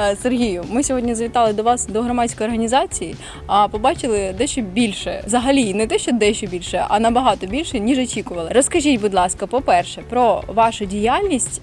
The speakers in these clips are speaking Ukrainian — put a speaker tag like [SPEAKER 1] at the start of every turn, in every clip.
[SPEAKER 1] Е, Сергію, ми сьогодні завітали до вас до громадської організації, а побачили дещо більше. Взагалі, не те, що дещо більше, а набагато більше, ніж очікували. Розкажіть, будь ласка, по-перше, про вашу діяльність,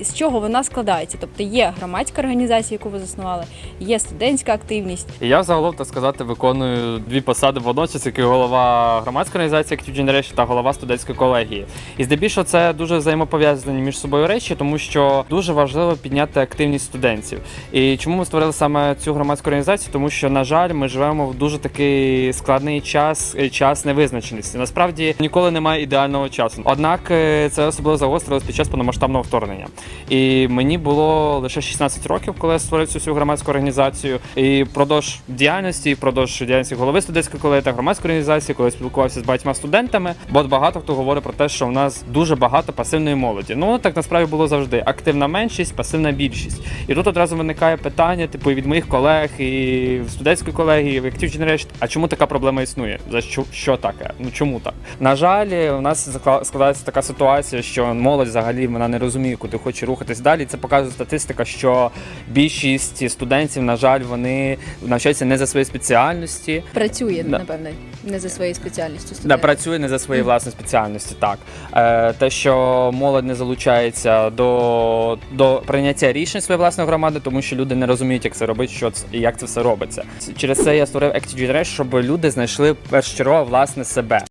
[SPEAKER 1] з чого вона складається. Тобто є громадська організація, яку ви заснували, є студентська активність.
[SPEAKER 2] Я загалом, так сказати, виконую дві посади водночас, як і голова громадської організації Active Generation та голова студентської колегії. І здебільшого це дуже взаємопов'язані між собою речі, тому що дуже важливо підняти активність студентів. І чому ми створили саме цю громадську організацію? Тому що, на жаль, ми живемо в дуже такий складний час, е, час невизначеності. Насправді ніколи немає ідеального часу. Однак е, це особливо загострилось під час повномасштабного вторгнення. І мені було лише 16 років, коли я створив цю всю громадську організацію. І впродовж діяльності, впродовж діяльності голови студентської колегії та громадської організації, коли я спілкувався з багатьма студентами, бо багато хто говорить про те, що в нас дуже багато пасивної молоді. Ну так насправді було завжди. Активна меншість, пасивна більшість. І тут одразу виникає питання, типу, від моїх колег і в студентської колегії, в Active Generation, а чому така проблема існує? За що, що таке? Ну чому так? На жаль, у нас складається така ситуація, що молодь взагалі вона не розуміє, куди хоче рухатись далі. Це показує статистика, що більшість студентів, на жаль, вони навчаються не за своєю спеціальності.
[SPEAKER 1] Працює,
[SPEAKER 2] Да.
[SPEAKER 1] напевне, не за своєю спеціальністю.
[SPEAKER 2] Да, працює не за своєю власною спеціальності, так. Е, те, що молодь не залучається до, до прийняття рішень своєї власної громади, тому що люди не розуміють, як це робить, що це і як це все робиться. Через це я створив Generation, щоб люди знайшли першочергово власне себе.